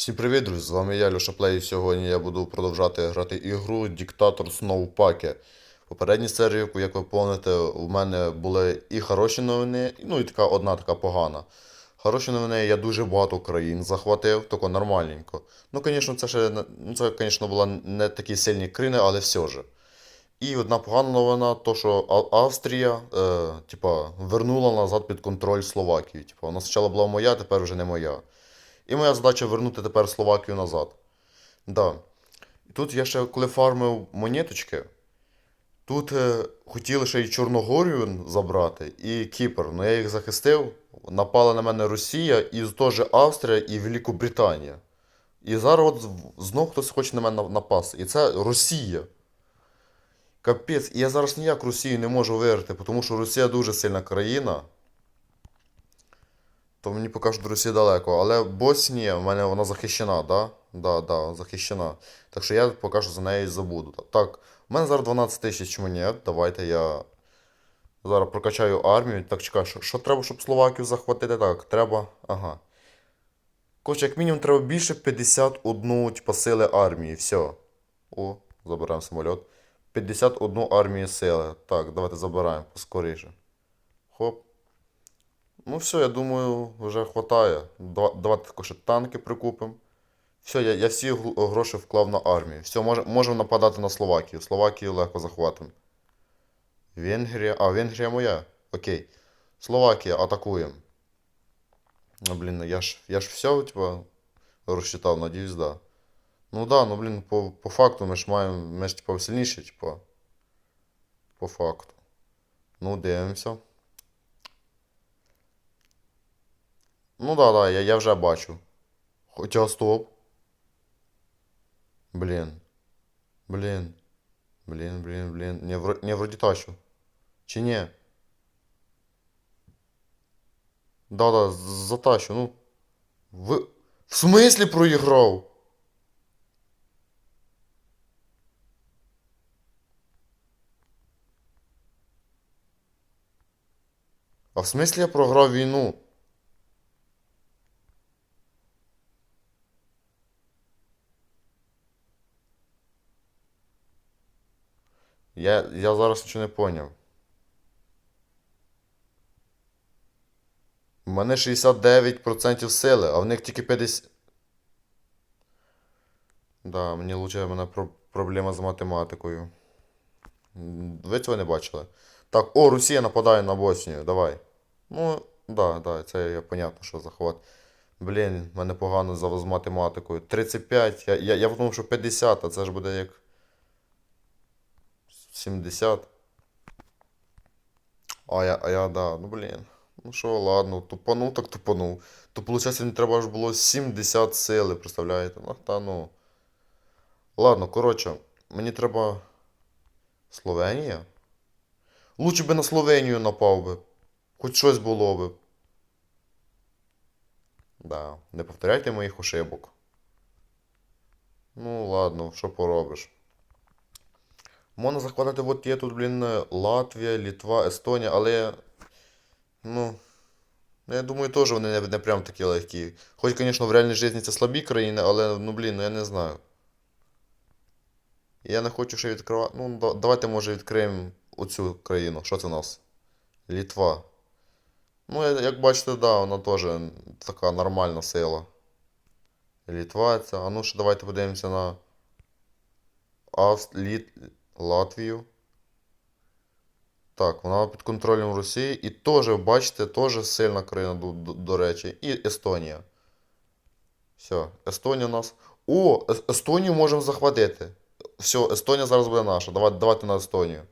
Всім привіт, друзі! З вами я, Льоша Плей. і Сьогодні я буду продовжати грати ігру Диктатор Сноупаке. Попередній серії, як ви пам'ятаєте, у мене були і хороші новини, ну і така одна така погана. Хороші новини, я дуже багато країн захватив, тако нормальненько. Ну, звісно, це ще ну, це, звісно, була не такі сильні країни, але все ж. І одна погана новина, то що Австрія, е, типа, вернула назад під контроль Словакію. Типа, вона спочатку була моя, тепер вже не моя. І моя задача вернути тепер Словакію назад. Да. Тут я ще коли фармив монеточки, тут е, хотіли ще й Чорногорію забрати, і Кіпр. Ну я їх захистив. Напала на мене Росія, і теж Австрія і Великобританія. І зараз от знов хтось хоче на мене напасти. І це Росія. Капець, і я зараз ніяк Росію не можу виграти, тому що Росія дуже сильна країна. То мені що до Росії далеко. Але Боснія, в мене вона захищена, да? Да, да, захищена. Так що я поки що за неї забуду. Так, у мене зараз 12 тисяч монет. Давайте я зараз прокачаю армію. Так, чекай, що, що треба, щоб Словакію захватити? Так, треба. Ага. Коротше, як мінімум треба більше 51 типа, сили армії. Все. О, забираємо самоліт. 51 армії сили. Так, давайте забираємо поскоріше. Ну все, я думаю, вже. Два- Давайте також танки прикупимо. Все, я, я всі гроші вклав на армію. Все, може, можемо нападати на Словакію. Словакію легко захватимо. Венгрія. А, Венгрія моя. Окей. Словакія, атакуємо. Ну, блін, ну я ж, я ж все, типа, розчитав, надіюсь, да. Ну да, ну блін, по, по факту ми ж маємо, ми ж типа сильніші, типа. По факту. Ну, дивимося. Ну да, да, я, я вже бачу. Хоча стоп. Блін. Блін. Блін, блін, блін. Не, вро... не вроді тащу. Чи ні? Да, да, з- затащу, ну. Ви... В смислі проіграв? А в смислі я програв війну? Я, я зараз нічого не поняв. У мене 69% сили, а в них тільки 50. Да, мені лучше, в мене про- проблема з математикою. Ви цього не бачили? Так, о, Росія нападає на Боснію, давай. Ну, да, да, це я понятно, що захват. Блін, мене погано з математикою. 35, я, я, я подумав, що 50, а це ж буде як 70. А я, а я, да, ну блін. Ну що, ладно, тупанув, так тупанув. То, виходить, мені треба ж було 70 сили, представляєте? Ну, та ну. Ладно, коротше, мені треба. Словенія? Лучше би на Словенію напав би. Хоч щось було би. Да, не повторяйте моїх ошибок. Ну, ладно, що поробиш. Можна захватати, от є тут, блін, Латвія, Літва, Естонія, але. Ну. ну, Я думаю, теж вони не, не прям такі легкі. Хоч, звісно, в реальній житті це слабі країни, але, ну блін, ну я не знаю. Я не хочу ще відкривати. Ну, да- давайте, може, відкриємо оцю країну. Що це у нас? Літва. Ну, як бачите, да, вона теж така нормальна сила. Літва ця. А ну ще давайте подивимося на Авст... Літ... Латвію. Так, вона під контролем Росії. І теж, бачите, теж сильна країна, до, до, до речі. І Естонія. Все, Естонія у нас. О, Естонію можемо захватити. Все, Естонія зараз буде наша. Давайте, давайте на Естонію.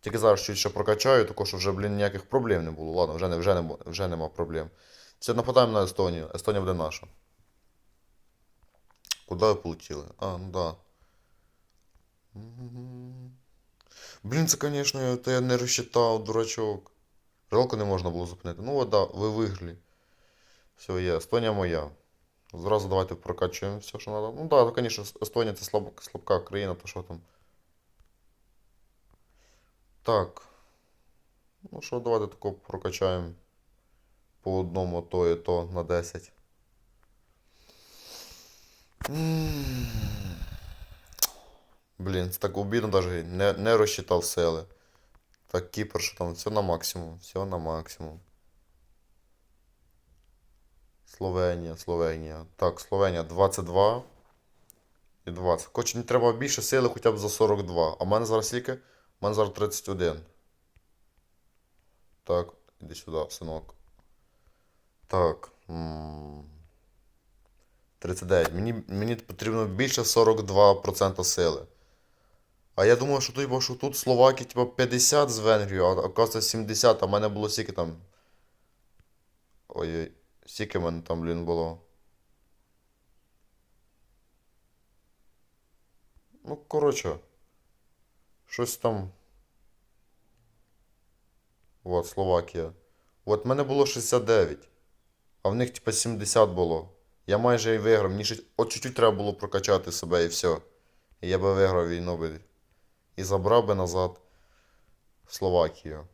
Тільки зараз чуть ще прокачаю, також вже, блін, ніяких проблем не було. Ладно, вже, не, вже, не, вже нема проблем. Все, нападаємо на Естонію. Естонія буде наша. Куди ви полетіли? А, ну да. Блін, це, звісно, я, не розчитав, дурачок. Жалко не можна було зупинити. Ну, от, да, ви виграли. Все, є. Естонія моя. Зразу давайте прокачуємо все, що треба. Ну так, да, звісно, Естонія це слаб, слабка країна, то що там. Так. Ну що, давайте тако прокачаємо по одному то і то на 10. Блін, це так обідно даже не, не розчитав сили. Так, Кіпр, що там, все на максимум, все на максимум. Словенія, Словенія. Так, Словенія 22 і 20. Хоч не треба більше сили хоча б за 42. А в мене зараз скільки? У мене зараз 31. Так, іди сюди, синок. Так. м, 39. Мені, мені потрібно більше 42% сили. А я думав, що тут, що тут Словаки, типу, 50 з Венгрією, а оказується 70, а в мене було скільки там. Ой, скільки в мене там, блін, було. Ну, коротше. Щось там. От, Словакія. От в мене було 69, а в них, типа, 70 було. Я майже і виграв. Мені ще от чуть-чуть треба було прокачати себе і все. І я би виграв війну би. І забрав би назад Словакію.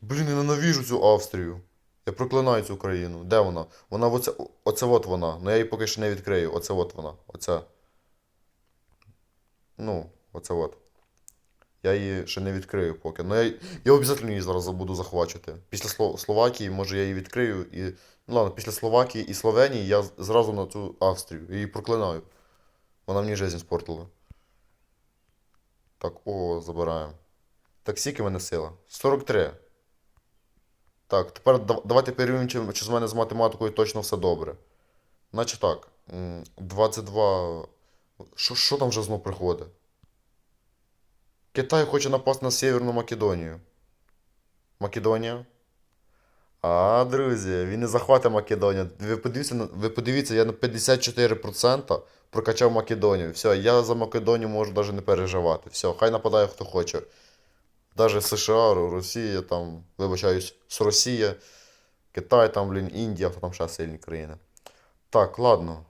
Блін, я ненавижу цю Австрію. Я проклинаю цю країну. Де вона? Вона оце, оце от вона. Ну я її поки що не відкрию. Оце от вона. Оце. Ну, оце от. Я її ще не відкрию поки. Ну я, я обов'язково її зараз забуду захвачити. Після Словакії, може, я її відкрию і. Ну ладно, після Словакії і Словенії я зразу на цю Австрію. Я її проклинаю. Вона мені життя спортила. Так, о, забираємо. Так, скільки мене сила? 43. Так, тепер давайте перевіримо, чи, чи з мене з математикою точно все добре. Значить так. 22. Що, що там вже знов приходить? Китай хоче напасти на Северну Македонію. Македонія? А, друзі, він не захватить Македонію. Ви подивіться, ви подивіться, я на 54% прокачав Македонію. Все, я за Македонію можу навіть не переживати. Все, хай нападає хто хоче. Даже США, Росія, там, вибачаюсь, з Росія, Китай, там, блін, Індія, там ще сильні країни. Так, ладно.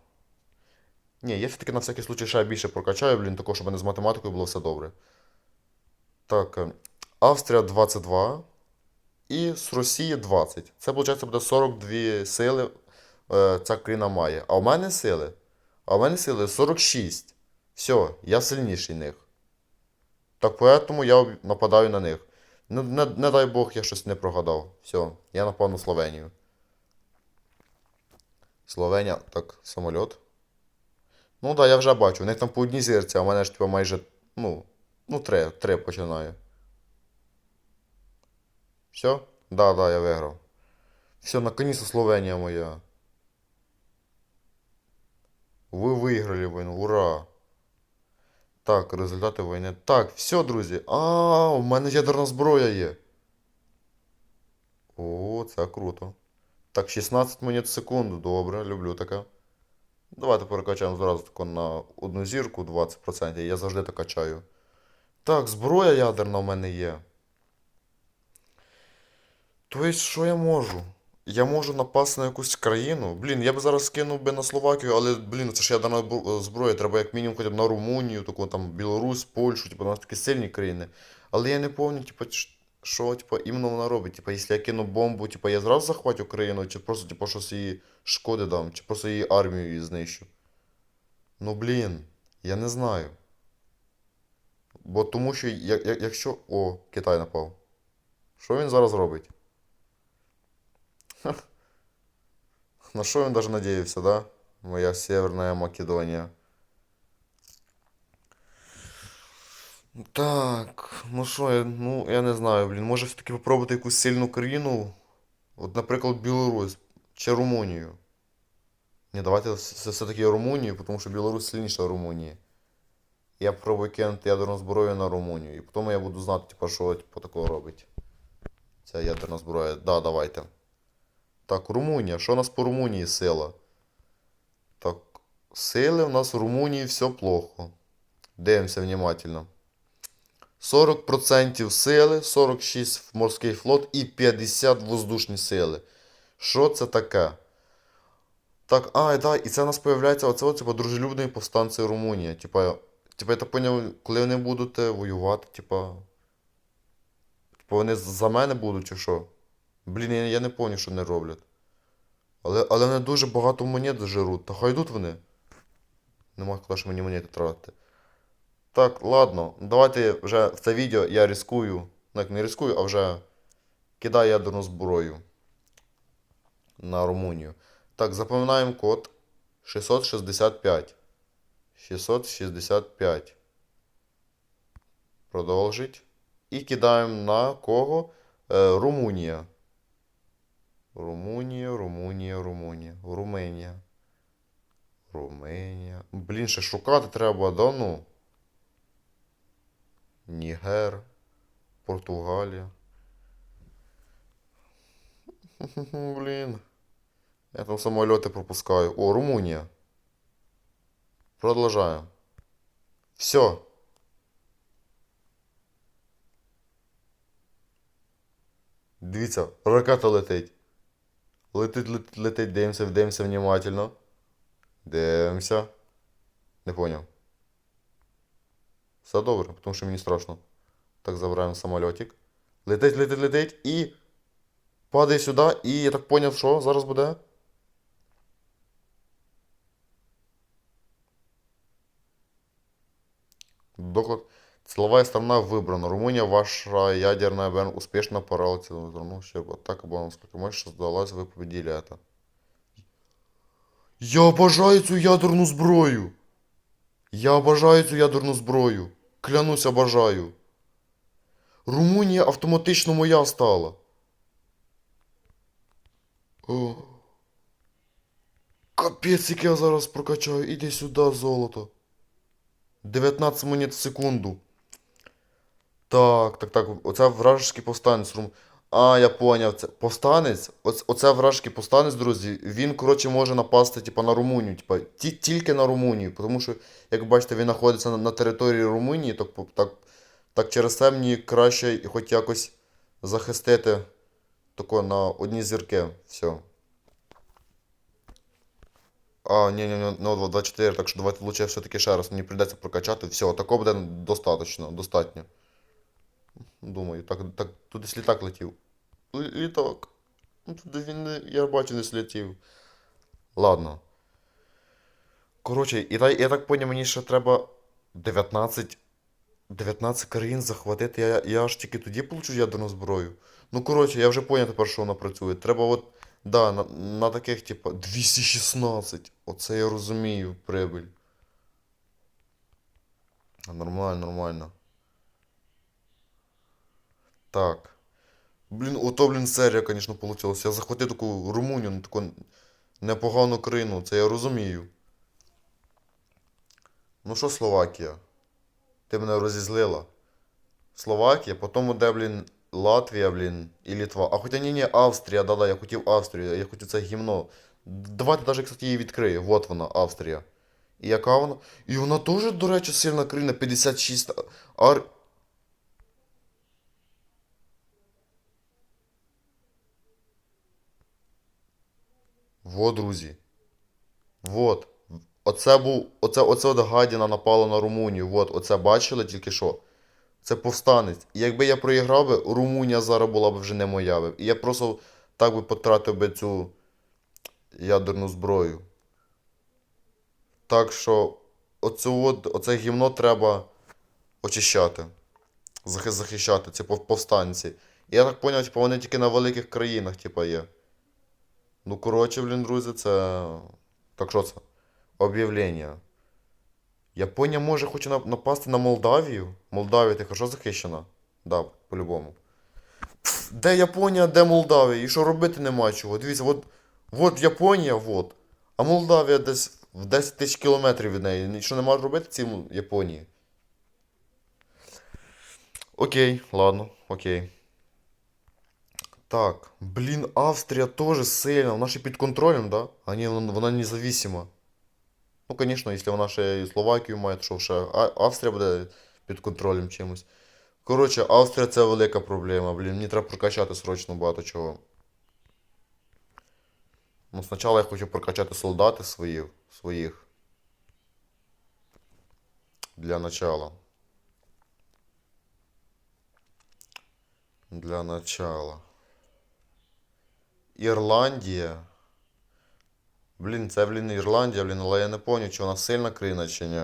Ні, я все-таки на всякий случай ще більше прокачаю, блін, також, щоб мене з математикою було все добре. Так, е, Австрія 22 і з Росії 20. Це, виходить, буде 42 сили е, ця країна має. А у мене сили? А у мене сили 46. Все, я сильніший них. Так поэтому я нападаю на них. Не, не, не дай Бог, я щось не прогадав. Все, я напав на Словенію. Словенія, так, самоліт. Ну так, да, я вже бачу. У них там по одній зірці, а у мене ж типу майже. Ну, ну, три, три починаю. Все? Да, да, я виграв. Все, наконец-то Словения моя. Вы выиграли войну, ура! Так, результати війни. Так, все, друзі. А, у мене ядерна зброя є. О, це круто. Так, 16 монет в секунду. Добре, люблю таке. Давайте перекачаємо зразу тако на одну зірку 20%. Я завжди так качаю. Так, зброя ядерна в мене є. Тобто, що я можу? Я можу напасти на якусь країну. Блін, я б зараз кинув би на Словакію, але, блін, це ж ядерна бу- зброя. Треба як мінімум хоча б на Румунію, таку там Білорусь, Польщу, типу, у нас такі сильні країни. Але я не пам'ятаю, типу, що, типу, іменно вона робить. Типу, якщо я кину бомбу, типу, я зразу захватю країну, чи просто, типу, щось її шкоди дам, чи просто її армію її знищу. Ну, блін, я не знаю. Бо тому що, якщо. О, Китай напав. Що він зараз робить? На що він даже надіявся, да? Моя Северна Македонія. Так, ну що, я, ну я не знаю, блін. Може все-таки попробувати якусь сильну країну. От, наприклад, Білорусь чи Румунію. Ні, давайте все- все-таки Румунію, тому що Білорусь сильніша Румунії. Я попробую кинути ядерну зброю на Румунію. І потім я буду знати, типу, що типу, такого робить. Ця ядерна зброя. Да, давайте. Так, Румунія. Що у нас по Румунії сила? Так, сили у нас в Румунії все плохо. Дивимося внимательно. 40% сили, 46 морський флот і 50 воздушні сили. Що це таке? Так, а, да, і це у нас появляється оце типу, дружелюбні повстанці Румунія. Типа, типа, я так поняв, коли вони будуть е, воювати, типа. Типа вони за мене будуть чи що? Блін, я, я не пам'ятаю, що вони роблять. Але, але вони дуже багато монет жируть. Та хай йдуть вони. Нема куди ж мені монети тратити. Так, ладно, давайте вже в це відео я рискую. Ну як не рискую, а вже кидаю ядерну зброю на Румунію. Так, запам'ятаємо код 665. 665. Продовжить. І кидаємо на кого? Е, Румунія. Румунія, Румунія, Румунія. Румунія. Румунія. Блін, ще шукати треба, да ну? Нігер. Португалія. Блін. Я там самоліти пропускаю. О, Румунія. Продовжаємо. Все. Дивіться, ракета летить. Летить, летить, летить, дивимося, дивимося внимательно. Дивимося. Не поняв. Все добре, тому що мені страшно. Так, забираємо самольотик. Летить, летить, летить і. Падає сюди, і я так поняв, що зараз буде. Доклад. Силовая сторона выбрана. Румыния, ваша ядерная оборона успешно порвала целую страну. Ущерб атака была насколько мощь сдалась, вы победили это. Я обожаю цю ядерну зброю. Я обожаю цю ядерну зброю. Клянусь, обожаю. Румунія автоматично моя стала. О. Капець, як я зараз прокачаю. Іди сюди, золото. 19 монет в секунду. Так, так, так. Оце вражеський повстанець. А, я поняв. Це повстанець. Оце, оце вражеський повстанець, друзі. Він, коротше, може напасти, типа, на Румунію. Типа, ті, тільки на Румунію. Тому що, як бачите, він знаходиться на, на території Румунії, так, так, так через це мені краще хоч якось захистити тако на одні зірки. Все. А, ні, ні, ні, ну, 24, так що давайте лучше все-таки ще раз. Мені прийдеться прокачати. Все, такого буде достатньо, достатньо. Думаю, так, так, десь літак летів. Літак. Ну, туди він не, я бачу, не слетів. Ладно. Коротше, і та, я так поняв, мені ще треба 19. 19 країн захватити. Я, я аж тільки тоді получу ядерну зброю. Ну, коротше, я вже поняв тепер, що вона працює. Треба от. Да, на, на таких, типа, 216. Оце я розумію, прибиль. Нормально, нормально. Так. Блін, ото, блін, серія, звісно, получилась. Я захватив таку Румунію, ну, таку непогану країну, це я розумію. Ну що, Словакія? Ти мене розізлила. Словакія, потім де, блін, Латвія, блін, і Літва. А хоча ні, ні, Австрія, да-да, я хотів Австрію, я хотів це гімно. Давайте навіть, кстати, її відкрию. Вот вона, Австрія. І яка вона? І вона теж, до речі, сильна країна, 56 ар... Во, друзі. Вот. Оце був. Оце, оце от гадіна напала на Румунію. Вот, оце бачили тільки що. Це повстанець. І якби я проіграв би, Румунія зараз була б вже не моя. І я просто так би потратив би цю ядерну зброю. Так що оцю от, оце гімно треба очищати. Захищати, ці повстанці. І я так поняв, типу, вони тільки на великих країнах, типу, є. Ну, коротше, блін, друзі, це. Так що це? Об'явлення. Японія може хоче напасти на Молдавію. Молдавія ти хорошо захищена? Да, по-любому. Де Японія, де Молдавія? І що робити нема чого. Дивіться, от, от Японія, от. А Молдавія десь в 10 тисяч кілометрів від неї. Нічого не може робити цій М- Японії. Окей, ладно, окей. Так, блін, Австрія теж сильна, вона ще під контролем, да? А ні, вона, независима. Ну, звісно, якщо вона ще і Словакію має, то що ще Австрія буде під контролем чимось. Коротше, Австрія це велика проблема, блін. Мені треба прокачати срочно багато чого. Ну, спочатку я хочу прокачати солдати своїх, своїх. Для начала. Для начала. Ірландія. Блін, це, блін, Ірландія, блін, але я не пам'ятаю, чи вона сильна країна, чи ні.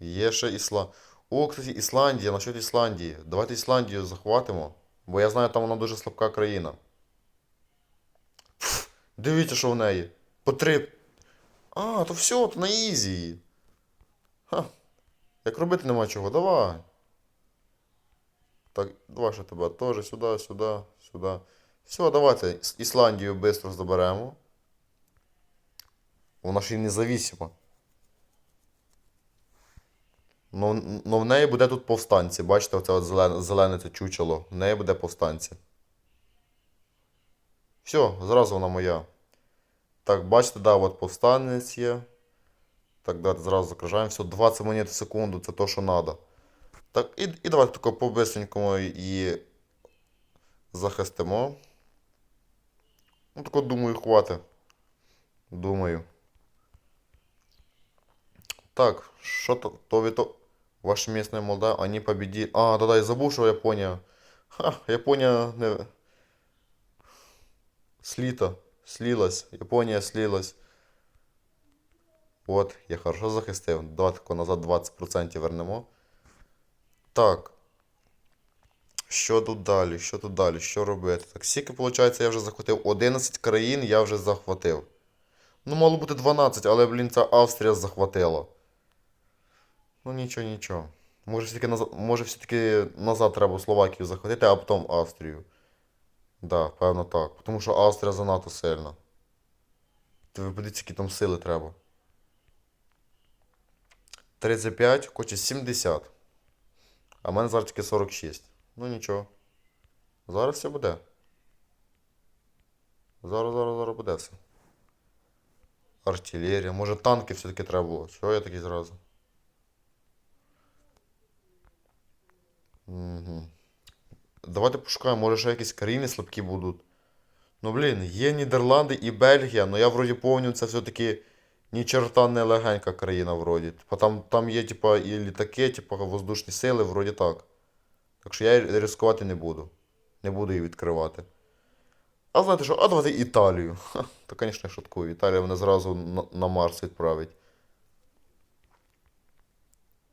Є ще Ісла... О, кстати, Ісландія, насчет Ісландії. Давайте Ісландію захватимо. Бо я знаю, там вона дуже слабка країна. Пф, дивіться, що в неї. По три. А, то все, то на ізі. Ха. Як робити нема чого, давай. Так, давай ще тебе теж сюди, сюди, сюди. Все, давайте Ісландію швидко заберемо. Вона ж і независима. Ну, ну в неї буде тут повстанці. Бачите, оце от зелене, зелене це чучело. В неї буде повстанці. Все, зразу вона моя. Так, бачите, да, от повстанець є. Так, давайте зразу закружаємо. Все, 20 монет в секунду, це то, що треба. Так, і, і давайте тако по-бистренькому її захистимо. Ну, тако, думаю, хватить. Думаю. Так, що то, то ви то... Ваша місна молода, вони побіді... А, да-да, я забув, що Японія. Ха, Японія не... Сліта. Слилась. Японія слилась. От, я хорошо захистив. Давайте назад 20% вернемо. Так. Що тут далі? Що тут далі? Що робити? Так, скільки, виходить, я вже захватив? 11 країн я вже захватив. Ну, мало бути 12, але, блін, це Австрія захватила. Ну нічого, нічого. Може все-таки назад, може все-таки назад треба Словакію захватити, а потім Австрію. Да, певно так. Тому що Австрія занадто сильна. Ти ви подивіться, які там сили треба. 35, хоче 70. А в мене зараз тільки 46. Ну нічого. Зараз все буде. Зараз, зараз, зараз буде все. Артилерія. Може танки все-таки треба було. Чого я такий зразу? Угу. Давайте пошукаємо, може ще якісь країни слабкі будуть. Ну блін, є Нідерланди і Бельгія, але я вроді повню, це все-таки ні черта не легенька країна вроді. Типа там, там є типа і літаки, типа воздушні сили, вроді так. Так що я ризикувати не буду. Не буду її відкривати. А знаєте що, а давайте Італію. Ха, то, звісно, я шуткую. Італія мене зразу на, на Марс відправить.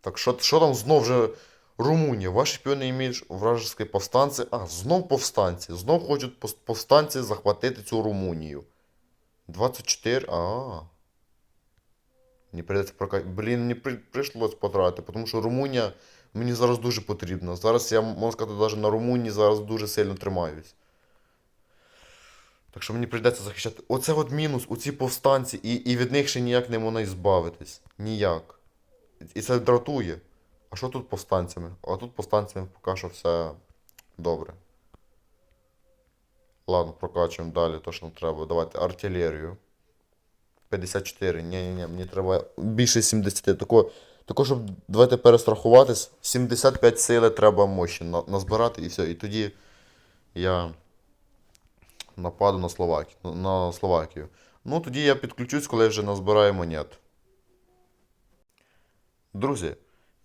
Так що, що там знов же Румунія? Ваші шпіони іміють вражеські повстанці. А, знов повстанці. Знов хочуть повстанці захватити цю Румунію. 24. А. Мені прийдеться прокати. Блін, мені при... прийшлось потратити, тому що Румунія мені зараз дуже потрібна. Зараз я, можна сказати, навіть на Румунії зараз дуже сильно тримаюсь. Так що мені прийдеться захищати. Оце от мінус, оці повстанці, і, і від них ще ніяк не можна ізбавитись. Ніяк. І це дратує. А що тут повстанцями? А тут повстанцями поки що все добре. Ладно, прокачуємо далі, то що нам треба. Давайте артилерію. 54. Ні-ні-ні, мені треба більше 70. Тако, тако щоб давайте перестрахуватись. 75 сили треба мощі на, назбирати і все. І тоді я нападу на Словакію. На Словакію. Ну, тоді я підключусь, коли вже назбираю монет. Друзі,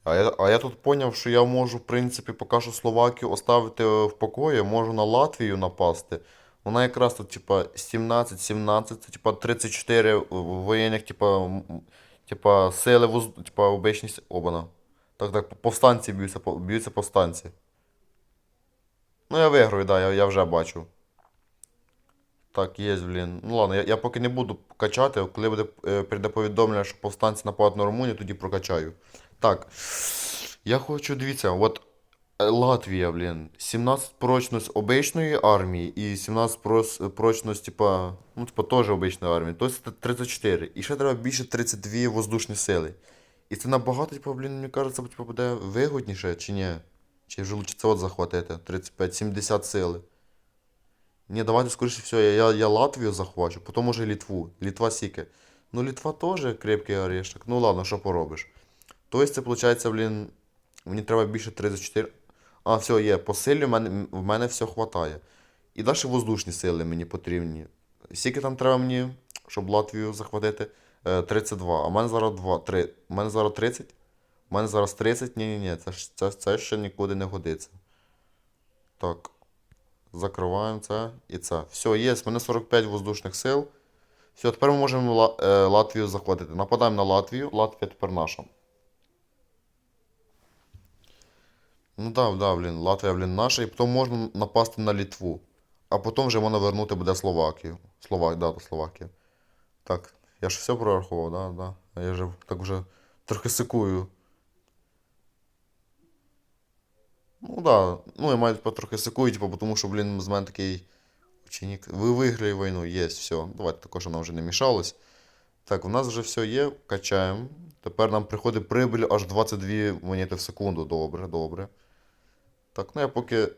а я, а я тут поняв, що я можу, в принципі, поки що Словакію оставити в покої, можу на Латвію напасти. Вона якраз тут, типа, 17-17, це типа 34 воєнних, типа, типа, сили воз... типа, обичність обана. Так, так, повстанці б'ються, б'ються повстанці. Ну, я виграю, да, я, я вже бачу. Так, є, блін. Ну ладно, я, я поки не буду качати, коли буде е, прийде повідомлення, що повстанці нападуть на Румунію, тоді прокачаю. Так. Я хочу, дивіться, от Латвія, блін, 17 прочність обичної армії і 17 прос- прочність, типа, ну, типа, теж обичної армії. Тобто це 34. І ще треба більше 32 воздушні сили. І це набагато, типа, блін, мені кажеться, типа, буде вигодніше, чи ні? Чи вже лучше це от захватити? 35-70 сили. Ні, давайте, скоріше всього, я, я, я Латвію захвачу, потім може Літву. Літва сіки. Ну, Літва теж крепкий орешок. Ну ладно, що поробиш. Тобто це виходить, блін, мені треба більше 34. А, все, є. По силі в мене, в мене все хватає. І далі воздушні сили мені потрібні. Скільки там треба мені, щоб Латвію захватити? Е, 32. А в мене зараз 2, 3. У мене зараз 30. У мене зараз 30. Ні-ні-ні, це, це, це ще нікуди не годиться. Так. Закриваємо це і це. Все, є, в мене 45 воздушних сил. Все, тепер ми можемо е, Латвію захватити. Нападаємо на Латвію. Латвія тепер наша. Ну да, да, блін, Латвія, блін, наша, і потім можна напасти на Літву. А потім вже можна вернути буде Словакію. Словак, да, то Словакія. Так, я ж все прорахував, да, да. А я вже так вже трохи сикую. Ну да, ну я маю типа, трохи сикую, типу, тому що, блін, з мене такий ученик. Ви виграли війну, є, все. Давайте також нам вже не мішалось. Так, у нас вже все є, качаємо. Тепер нам приходить прибиль аж 22 монети в секунду. Добре, добре. Так, ну я поки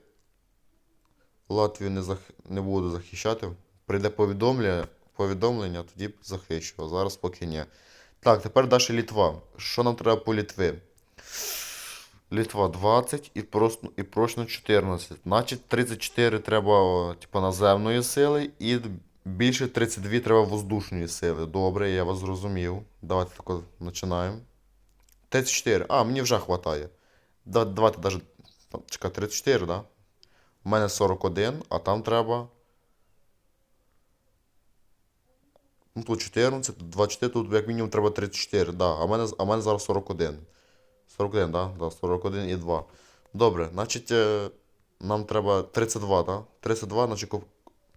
Латвію не, зах... не буду захищати. Прийде повідомлення, повідомлення, тоді захищу. А зараз поки ні. Так, тепер далі Літва. Що нам треба по Літві? Літва 20 і просто і прочно 14. Значить 34 треба типу, наземної сили і більше 32 треба воздушної сили. Добре, я вас зрозумів. Давайте тако починаємо. 34. А, мені вже вистачає. Давайте навіть. Чекай, 34, да? У мене 41, а там треба. Ну тут 14, тут 24, тут як мінімум треба 34, да. А в мене, а в мене зараз 41. 41, да? Да, 41 і 2. Добре, значить, е, нам треба 32, да? 32, значить,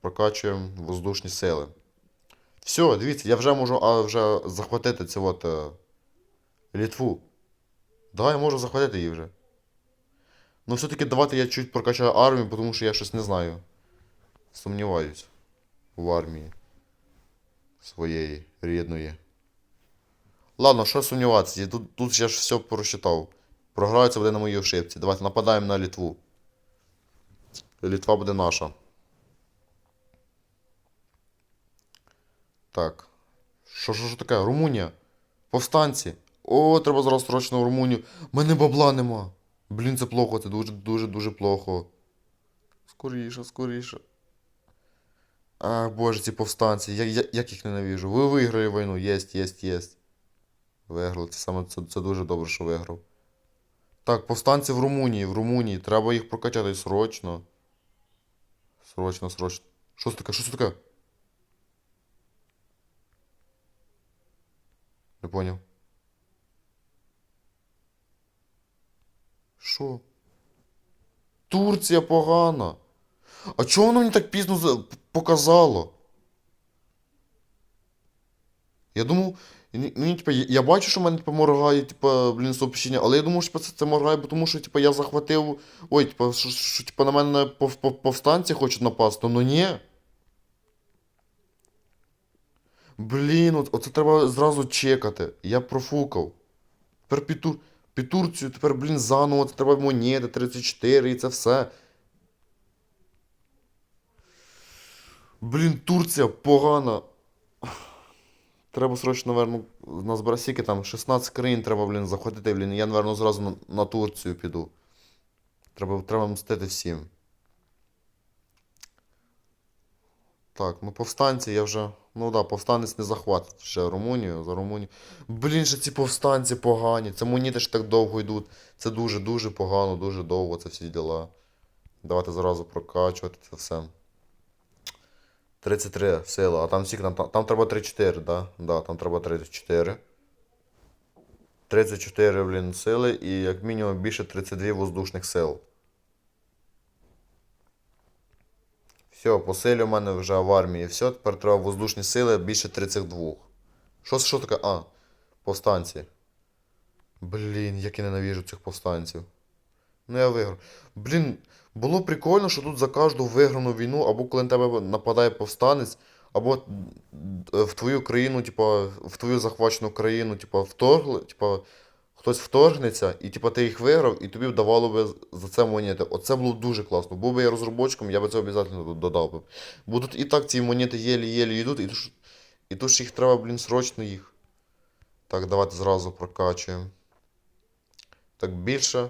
прокачуємо воздушні сили. Все, дивіться, я вже можу а, вже захватити цю от е, Літву. Да, я можу захватити її вже. Ну, все-таки давайте я чуть прокачаю армію, тому що я щось не знаю. Сумніваюсь в армії своєї рідної. Ладно, що сумніватися? Тут, тут я ж все просчитав. Програється буде на моїй ошибці. Давайте нападаємо на Літву. Літва буде наша. Так. Що що, таке? Румунія. Повстанці. О, треба зараз срочно в Румунію. Мене бабла нема. Блін, це плохо, це дуже, дуже, дуже плохо. Скоріше, скоріше. Ах, боже, ці повстанці. Я, я, як їх ненавижу. Ви виграли війну. Єсть, єсть, єсть. Виграли. Це саме це, це дуже добре, що виграв. Так, повстанці в Румунії, в Румунії. Треба їх прокачати срочно. Срочно, срочно. Що це таке? Що це таке? Не поняв. Що? Турція погана. А чого воно мені так пізно показало? Я думав, ні- ну, я, бачу, що в мене типа, моргає, типа, блін, сообщення, але я думав, що типа, це, це моргає, тому що типа, я захватив. Ой, типа, що, що типа, на мене пов- пов- повстанці хочуть напасти. Ну ні. Блін, от, оце треба зразу чекати. Я профукав. Тепер під, Турцію, тепер, блін, заново, це треба монети 34 і це все. Блін, Турція погана. Треба срочно, наверно, на скільки там 16 країн треба, блін, заходити, блін. Я, наверно, зразу на, на Турцію піду. Треба, треба мстити всім. Так, ну повстанці я вже. Ну да, повстанець не захватить ще Румунію, за Румунію. Блін, ще ці повстанці погані. Це монети ж так довго йдуть. Це дуже-дуже погано, дуже довго це всі діла. Давайте зразу прокачувати це все. 33 сила, а там скільки там, там, там треба 34, да? Да, там треба 34. 34, блін, сили і як мінімум більше 32 воздушних сил. Все, посилі у мене вже в армії все, тепер треба воздушні сили більше 32. Що, що таке? А, повстанці. Блін, як я ненавижу цих повстанців. Ну я виграв. Блін, було прикольно, що тут за кожну виграну війну, або коли на тебе нападає повстанець, або в твою країну, типа, в твою захвачену країну, типа, вторгли, типа, хтось вторгнеться, і типа ти їх виграв, і тобі вдавало би за це монети. Оце було дуже класно. Був би я розробочком, я би це обов'язково додав би. Бо тут і так ці монети єлі-єлі йдуть, і тут, і тут ж їх треба, блін, срочно їх. Так, давайте зразу прокачуємо. Так, більше.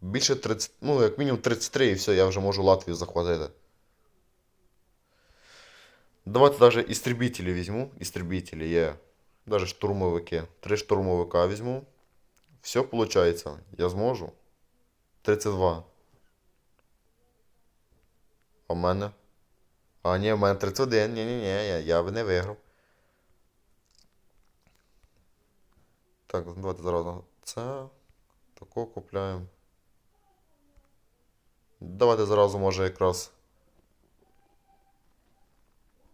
Більше 30, ну, як мінімум 33, і все, я вже можу Латвію захватити. Давайте навіть істребителі візьму. Істребителі є. Даже штурмовики. Три штурмовика візьму. Все виходить. Я зможу. 32. А в мене? А, ні, в мене 31. Ні, ні, ні, я б не виграв. Так, давайте зараз це. Такого купляємо. Давайте зразу може якраз.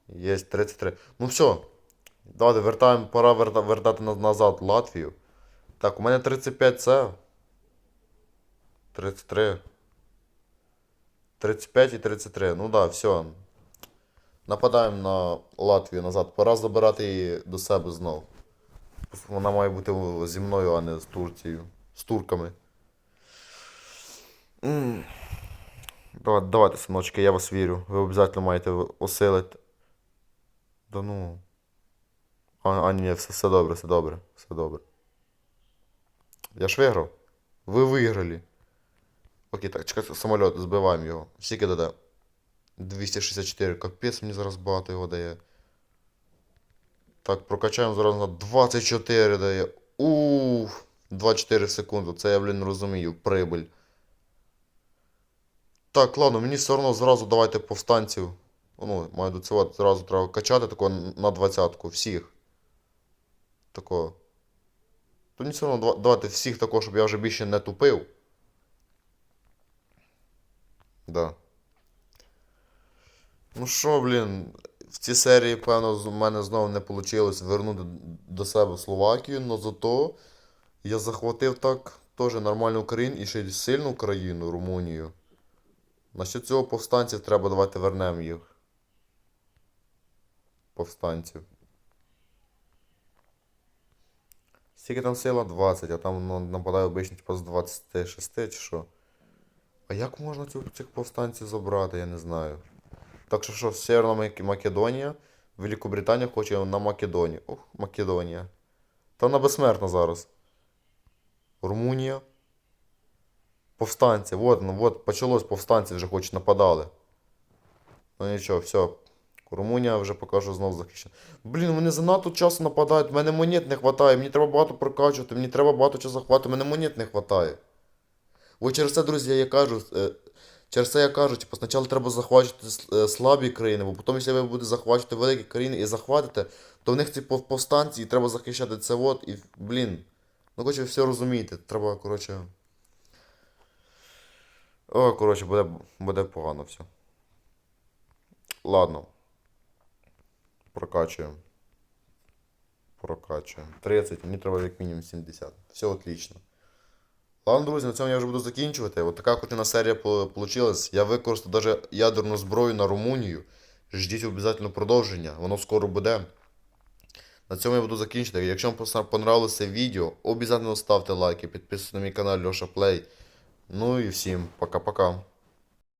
Є 33. Ну все. Давайте вертаємо, пора вертати назад Латвію. Так, у мене 35 це. 33. 35 і 33. Ну да, все. Нападаємо на Латвію назад. Пора забирати її до себе знов. Вона має бути зі мною, а не з Турцією. З турками. Давайте, давайте, синочки, я вас вірю. Ви обов'язково маєте осилити. Да ну. А, а ні, все, все добре, все добре, все добре. Я ж виграв. Ви виграли. Окей, так, чекайте, самоліт, збиваємо його. Скільки дає? 264. Капець, мені зараз багато його дає. Так, прокачаємо зараз на 24 дає. Уф, 24 секунди. Це я, блін, розумію. Прибиль. Так, ладно, мені все одно зразу давайте повстанців. Ну, маю до цього зразу треба качати тако на 20-ку. Всіх. Тако. То мені все одно дава- давайте всіх тако, щоб я вже більше не тупив. Да. Ну що, блін, в цій серії, певно, у мене знову не вийшло вернути до себе Словакію, але зато я захватив так теж нормальну країну і ще й сильну країну, Румунію. Насчет цього повстанців треба давайте вернемо їх. Повстанців. Скільки там сила? 20, а там ну, нападає обично типу, з 26 чи що. А як можна цю, цих повстанців забрати, я не знаю. Так що що, Северна Македонія, Великобританія хоче на Македонію. Ух, Македонія. Та вона безсмертна зараз. Румунія. Повстанці. Вот, ну вот, почалось повстанці вже хоч нападали. Ну нічого, все. Румунія вже покажу знов захищена. Блін, вони занадто часто нападають, мене монет не вистачає, мені треба багато прокачувати, мені треба багато чого захватувати, мене монет не вистачає. Ось через це, друзі, я кажу, е, через це я кажу, типу, спочатку треба захвачувати е, слабі країни, бо потім, якщо ви будете захвачувати великі країни і захватите, то в них ці повстанці і треба захищати це от, і, блін. Ну, коротше, все розумієте, треба, коротше. О, коротше, буде, буде погано все. Ладно. Прокачуємо. Прокачуємо. 30, мені треба як мінімум 70. Все отлично. Ладно, друзі, на цьому я вже буду закінчувати. От така хотіна серія вийшла. Я використав навіть ядерну зброю на Румунію. Ждіть обов'язково продовження, воно скоро буде. На цьому я буду закінчити. Якщо вам понравилося відео, обов'язково ставте лайки, підписуйтесь на мій канал Льоша Плей. Ну і всім пока-пока.